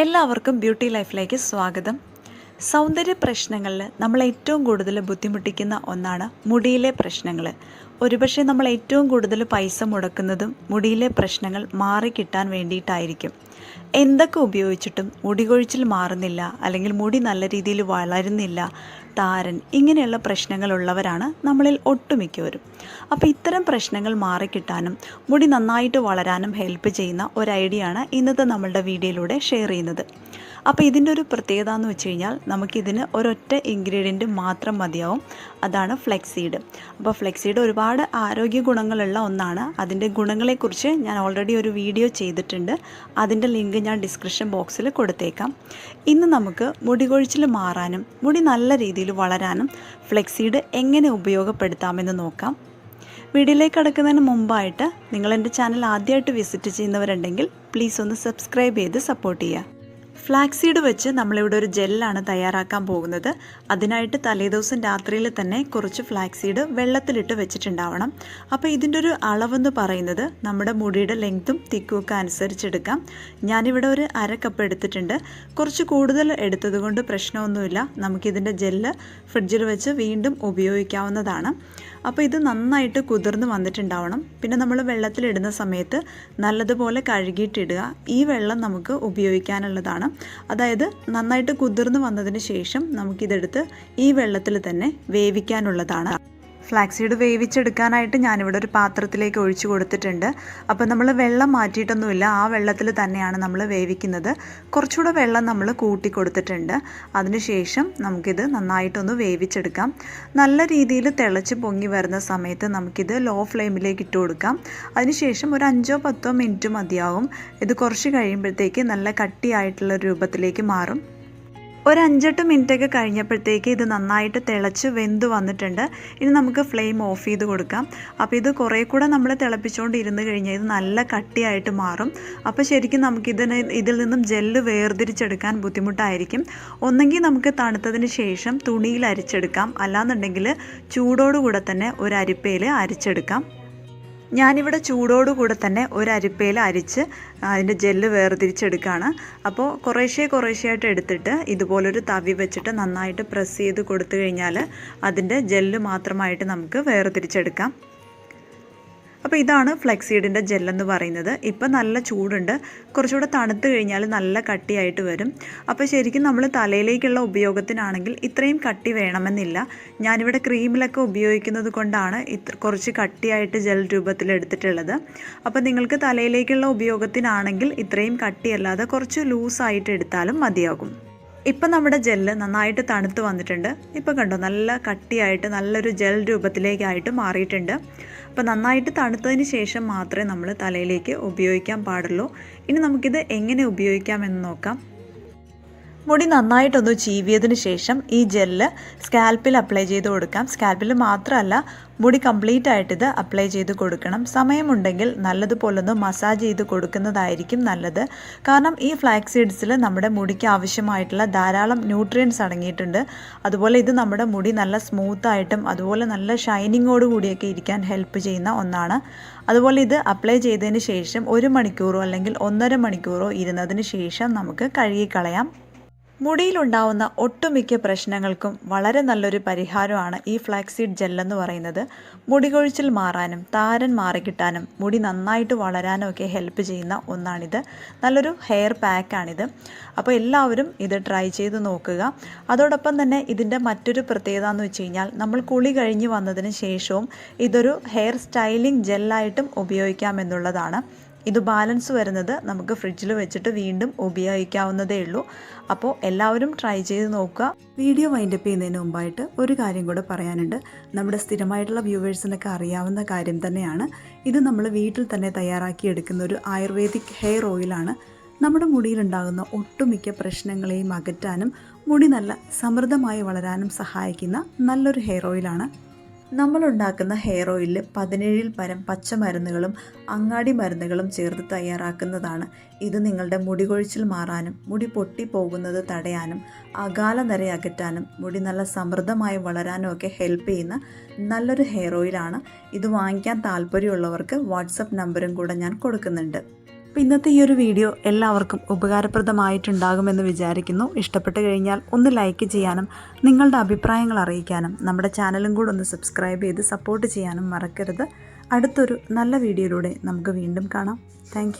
എല്ലാവർക്കും ബ്യൂട്ടി ലൈഫിലേക്ക് സ്വാഗതം. സൗന്ദര്യ പ്രശ്നങ്ങളിൽ നമ്മൾ ഏറ്റവും കൂടുതൽ ബുദ്ധിമുട്ടിക്കുന്ന ഒന്നാണ് മുടിയിലെ പ്രശ്നങ്ങൾ. ഒരുപക്ഷെ നമ്മൾ ഏറ്റവും കൂടുതൽ പൈസ മുടക്കുന്നതും മുടിയിലെ പ്രശ്നങ്ങൾ മാറിക്കിട്ടാൻ വേണ്ടിയിട്ടായിരിക്കും. എന്തൊക്കെ ഉപയോഗിച്ചിട്ടും മുടി കൊഴിച്ചിൽ മാറുന്നില്ല അല്ലെങ്കിൽ മുടി നല്ല രീതിയിൽ വളരുന്നില്ല താരൻ ഇങ്ങനെയുള്ള പ്രശ്നങ്ങളുള്ളവരാണ് നമ്മളിൽ ഒട്ടുമിക്കവരും. അപ്പോൾ ഇത്തരം പ്രശ്നങ്ങൾ മാറിക്കിട്ടാനും മുടി നന്നായിട്ട് വളരാനും ഹെൽപ്പ് ചെയ്യുന്ന ഒരു ഐഡിയ ആണ് ഇന്നത്തെ നമ്മളുടെ വീഡിയോയിലൂടെ ഷെയർ ചെയ്യുന്നത്. അപ്പോൾ ഇതിന്റെ ഒരു പ്രത്യേകത എന്ന് വെച്ച് കഴിഞ്ഞാൽ നമുക്കിതിന് ഒരൊറ്റ ഇൻഗ്രീഡിയന്റ് മാത്രം മതിയാവും. അതാണ് ഫ്ലെക്സീഡ് അപ്പോൾ ഫ്ലെക്സീഡ് ഒരുപാട് ആരോഗ്യ ഗുണങ്ങളുള്ള ഒന്നാണ്. അതിന്റെ ഗുണങ്ങളെക്കുറിച്ച് ഞാൻ ഓൾറെഡി ഒരു വീഡിയോ ചെയ്തിട്ടുണ്ട്. അതിന്റെ ലിങ്ക് ഞാൻ ഡിസ്ക്രിപ്ഷൻ ബോക്സിൽ കൊടുത്തേക്കാം. ഇന്ന് നമുക്ക് മുടി കൊഴിച്ചിൽ മാറാനും മുടി നല്ല രീതിയിൽ വളരാനും ഫ്ലെക്സീഡ് എങ്ങനെ ഉപയോഗപ്പെടുത്താമെന്ന് നോക്കാം. വീഡിയോയിലേക്ക് കടക്കുന്നതിന് മുമ്പായിട്ട് നിങ്ങൾ എന്റെ ചാനൽ ആദ്യമായിട്ട് വിസിറ്റ് ചെയ്യുന്നവരുണ്ടെങ്കിൽ പ്ലീസ് ഒന്ന് സബ്സ്ക്രൈബ് ചെയ്ത് സപ്പോർട്ട് ചെയ്യുക. ഫ്ലാക്സീഡ് വെച്ച് നമ്മളിവിടെ ഒരു ജെല്ലാണ് തയ്യാറാക്കാൻ പോകുന്നത്. അതിനായിട്ട് തലേദിവസം രാത്രിയിൽ തന്നെ കുറച്ച് ഫ്ലാക്സീഡ് വെള്ളത്തിലിട്ട് വെച്ചിട്ടുണ്ടാവണം. അപ്പോൾ ഇതിന്റെ ഒരു അളവെന്ന് പറയുന്നത് നമ്മുടെ മുടിയുടെ ലെങ്ത്തും തിക്കും ഒക്കെ അനുസരിച്ചെടുക്കാം ഞാനിവിടെ ഒരു അര കപ്പ് എടുത്തിട്ടുണ്ട്. കുറച്ച് കൂടുതൽ എടുത്തതുകൊണ്ട് പ്രശ്നമൊന്നുമില്ല. നമുക്കിതിന്റെ ജെല്ല് ഫ്രിഡ്ജിൽ വെച്ച് വീണ്ടും ഉപയോഗിക്കാവുന്നതാണ്. അപ്പോൾ ഇത് നന്നായിട്ട് കുതിർന്ന് വന്നിട്ടുണ്ടാവണം. പിന്നെ നമ്മൾ വെള്ളത്തിലിടുന്ന സമയത്ത് നല്ലതുപോലെ കഴുകിയിട്ടിടുക. ഈ വെള്ളം നമുക്ക് ഉപയോഗിക്കാനുള്ളതാണ്. അതായത് നന്നായിട്ട് കുതിർന്ന് വന്നതിന് ശേഷം നമുക്കിതെടുത്ത് ഈ വെള്ളത്തിൽ തന്നെ വേവിക്കാനുള്ളതാണ്. ഫ്ലാക്സീഡ് വേവിച്ചെടുക്കാനായിട്ട് ഞാനിവിടെ ഒരു പാത്രത്തിലേക്ക് ഒഴിച്ചു കൊടുത്തിട്ടുണ്ട്. അപ്പോൾ നമ്മൾ വെള്ളം മാറ്റിയിട്ടൊന്നുമില്ല. ആ വെള്ളത്തിൽ തന്നെയാണ് നമ്മൾ വേവിക്കുന്നത്. കുറച്ചുകൂടെ വെള്ളം നമ്മൾ കൂട്ടി കൊടുത്തിട്ടുണ്ട്. അതിനുശേഷം നമുക്കിത് നന്നായിട്ടൊന്ന് വേവിച്ചെടുക്കാം. നല്ല രീതിയിൽ തിളച്ച് പൊങ്ങി വരുന്ന സമയത്ത് നമുക്കിത് ലോ ഫ്ലെയിമിലേക്ക് ഇട്ട് കൊടുക്കാം. അതിനുശേഷം ഒരു അഞ്ചോ പത്തോ മിനിറ്റ് മതിയാവും. ഇത് കുറച്ച് കഴിയുമ്പോഴത്തേക്ക് നല്ല കട്ടിയായിട്ടുള്ള രൂപത്തിലേക്ക് മാറും. ഒരു അഞ്ചെട്ട് മിനിറ്റൊക്കെ കഴിഞ്ഞപ്പോഴത്തേക്ക് ഇത് നന്നായിട്ട് തിളച്ച് വെന്ത് വന്നിട്ടുണ്ട്. ഇനി നമുക്ക് ഫ്ലെയിം ഓഫ് ചെയ്ത് കൊടുക്കാം. അപ്പോൾ ഇത് കുറേ കൂടെ നമ്മൾ തിളപ്പിച്ചുകൊണ്ട് ഇരുന്ന് കഴിഞ്ഞാൽ ഇത് നല്ല കട്ടിയായിട്ട് മാറും. അപ്പോൾ ശരിക്കും നമുക്കിതിന് ഇതിൽ നിന്നും ജെല്ല് വേർതിരിച്ചെടുക്കാൻ ബുദ്ധിമുട്ടായിരിക്കും. ഒന്നെങ്കിൽ നമുക്ക് തണുത്തതിന് ശേഷം തുണിയിൽ അരിച്ചെടുക്കാം. അല്ലാന്നുണ്ടെങ്കിൽ ചൂടോടുകൂടെ തന്നെ ഒരു അരിപ്പയിൽ അരിച്ചെടുക്കാം. ഞാനിവിടെ ചൂടോടുകൂടെ തന്നെ ഒരു അരിപ്പയിൽ അരിച്ച് അതിന്റെ ജെല്ല് വേർതിരിച്ചെടുക്കുകയാണ് അപ്പോൾ കുറേശ്ശേ കുറേശ്ശെയായിട്ട് എടുത്തിട്ട് ഇതുപോലൊരു തവി വെച്ചിട്ട് നന്നായിട്ട് പ്രസ് ചെയ്ത് കൊടുത്തു കഴിഞ്ഞാൽ അതിന്റെ ജെല്ല് മാത്രമായിട്ട് നമുക്ക് വേർതിരിച്ചെടുക്കാം. അപ്പോൾ ഇതാണ് ഫ്ലെക്സീഡിന്റെ ജെല്ലെന്ന് പറയുന്നത്. ഇപ്പം നല്ല ചൂടുണ്ട്. കുറച്ചുകൂടെ തണുത്ത് കഴിഞ്ഞാൽ നല്ല കട്ടിയായിട്ട് വരും. അപ്പോൾ ശരിക്കും നമ്മൾ തലയിലേക്കുള്ള ഉപയോഗത്തിനാണെങ്കിൽ ഇത്രയും കട്ടി വേണമെന്നില്ല. ഞാനിവിടെ ക്രീമിലൊക്കെ ഉപയോഗിക്കുന്നത് കൊണ്ടാണ് ഇത്ര കുറച്ച് കട്ടിയായിട്ട് ജെൽ രൂപത്തിൽ എടുത്തിട്ടുള്ളത്. അപ്പോൾ നിങ്ങൾക്ക് തലയിലേക്കുള്ള ഉപയോഗത്തിനാണെങ്കിൽ ഇത്രയും കട്ടിയല്ലാതെ കുറച്ച് ലൂസായിട്ട് എടുത്താലും മതിയാകും. ഇപ്പം നമ്മുടെ ജെല്ല് നന്നായിട്ട് തണുത്ത് വന്നിട്ടുണ്ട്. ഇപ്പം കണ്ടോ നല്ല കട്ടിയായിട്ട് നല്ലൊരു ജെൽ രൂപത്തിലേക്കായിട്ട് മാറിയിട്ടുണ്ട്. അപ്പോൾ നന്നായിട്ട് തണുത്തതിന് ശേഷം മാത്രമേ നമ്മൾ തലയിലേക്ക് ഉപയോഗിക്കാൻ പാടുള്ളൂ. ഇനി നമുക്കിത് എങ്ങനെ ഉപയോഗിക്കാമെന്ന് നോക്കാം. മുടി നന്നായിട്ടൊന്ന് ചീവിയതിന് ശേഷം ഈ ജെല്ല് സ്കാൽപ്പിൽ അപ്ലൈ ചെയ്ത് കൊടുക്കാം. സ്കാൽപ്പിൽ മാത്രമല്ല മുടി കംപ്ലീറ്റ് ആയിട്ട് ഇത് അപ്ലൈ ചെയ്ത് കൊടുക്കണം. സമയമുണ്ടെങ്കിൽ നല്ലതുപോലൊന്ന് മസാജ് ചെയ്ത് കൊടുക്കുന്നതായിരിക്കും നല്ലത്. കാരണം ഈ ഫ്ലാക്സ് സീഡ്സിൽ നമ്മുടെ മുടിക്ക് ആവശ്യമായിട്ടുള്ള ധാരാളം ന്യൂട്രിയൻസ് അടങ്ങിയിട്ടുണ്ട്. അതുപോലെ ഇത് നമ്മുടെ മുടി നല്ല സ്മൂത്തായിട്ടും അതുപോലെ നല്ല ഷൈനിങ്ങോട് കൂടിയൊക്കെ ഇരിക്കാൻ ഹെൽപ്പ് ചെയ്യുന്ന ഒന്നാണ്. അതുപോലെ ഇത് അപ്ലൈ ചെയ്തതിന് ശേഷം ഒരു മണിക്കൂറോ അല്ലെങ്കിൽ ഒന്നര മണിക്കൂറോ ഇരുന്നതിന് ശേഷം നമുക്ക് കഴുകിക്കളയാം. മുടിയിലുണ്ടാവുന്ന ഒട്ടുമിക്ക പ്രശ്നങ്ങൾക്കും വളരെ നല്ലൊരു പരിഹാരമാണ് ഈ ഫ്ലാക്സീഡ് ജെല്ലെന്ന് പറയുന്നത്. മുടി കൊഴിച്ചിൽ മാറാനും താരൻ മാറിക്കിട്ടാനും മുടി നന്നായിട്ട് വളരാനും ഒക്കെ ഹെൽപ്പ് ചെയ്യുന്ന ഒന്നാണിത്. നല്ലൊരു ഹെയർ പാക്കാണിത് അപ്പോൾ എല്ലാവരും ഇത് ട്രൈ ചെയ്ത് നോക്കുക. അതോടൊപ്പം തന്നെ ഇതിന്റെ മറ്റൊരു പ്രത്യേകത എന്ന് വെച്ച് കഴിഞ്ഞാൽ നമ്മൾ കുളി കഴിഞ്ഞ് വന്നതിന് ശേഷവും ഇതൊരു ഹെയർ സ്റ്റൈലിംഗ് ജെല്ലായിട്ടും ഉപയോഗിക്കാമെന്നുള്ളതാണ് ഇത് ബാലൻസ് വരുന്നത് നമുക്ക് ഫ്രിഡ്ജിൽ വെച്ചിട്ട് വീണ്ടും ഉപയോഗിക്കാവുന്നതേ ഉള്ളൂ. അപ്പോൾ എല്ലാവരും ട്രൈ ചെയ്ത് നോക്കുക. വീഡിയോ വൈൻഡപ്പ് ചെയ്യുന്നതിന് മുമ്പായിട്ട് ഒരു കാര്യം കൂടെ പറയാനുണ്ട്. നമ്മുടെ സ്ഥിരമായിട്ടുള്ള വ്യൂവേഴ്സിനൊക്കെ അറിയാവുന്ന കാര്യം തന്നെയാണ്. ഇത് നമ്മൾ വീട്ടിൽ തന്നെ തയ്യാറാക്കി എടുക്കുന്ന ഒരു ആയുർവേദിക് ഹെയർ ഓയിലാണ് നമ്മുടെ മുടിയിലുണ്ടാകുന്ന ഒട്ടുമിക്ക പ്രശ്നങ്ങളെയും അകറ്റാനും മുടി നല്ല സമൃദ്ധമായി വളരാനും സഹായിക്കുന്ന നല്ലൊരു ഹെയർ ഓയിലാണ് നമ്മളുണ്ടാക്കുന്ന ഹെയർ ഓയിലിൽ പതിനേഴിൽ പരം പച്ചമരുന്നുകളും അങ്ങാടി മരുന്നുകളും ചേർത്ത് തയ്യാറാക്കുന്നതാണ്. ഇത് നിങ്ങളുടെ മുടി കൊഴിച്ചിൽ മാറാനും മുടി പൊട്ടിപ്പോകുന്നത് തടയാനും അകാല നര അകറ്റാനും മുടി നല്ല സമൃദ്ധമായി വളരാനും ഒക്കെ ഹെൽപ്പ് ചെയ്യുന്ന നല്ലൊരു ഹെയർ ഓയിലാണ് ഇത് വാങ്ങിക്കാൻ താല്പര്യമുള്ളവർക്ക് വാട്സപ്പ് നമ്പറും കൂടെ ഞാൻ കൊടുക്കുന്നുണ്ട്. അപ്പോൾ ഇന്നത്തെ ഈ ഒരു വീഡിയോ എല്ലാവർക്കും ഉപകാരപ്രദമായിട്ടുണ്ടാകുമെന്ന് വിചാരിക്കുന്നു. ഇഷ്ടപ്പെട്ട് കഴിഞ്ഞാൽ ഒന്ന് ലൈക്ക് ചെയ്യാനും നിങ്ങളുടെ അഭിപ്രായങ്ങൾ അറിയിക്കാനും നമ്മുടെ ചാനലും കൂടെ ഒന്ന് സബ്സ്ക്രൈബ് ചെയ്ത് സപ്പോർട്ട് ചെയ്യാനും മറക്കരുത്. അടുത്തൊരു നല്ല വീഡിയോയിലൂടെ നമുക്ക് വീണ്ടും കാണാം. താങ്ക്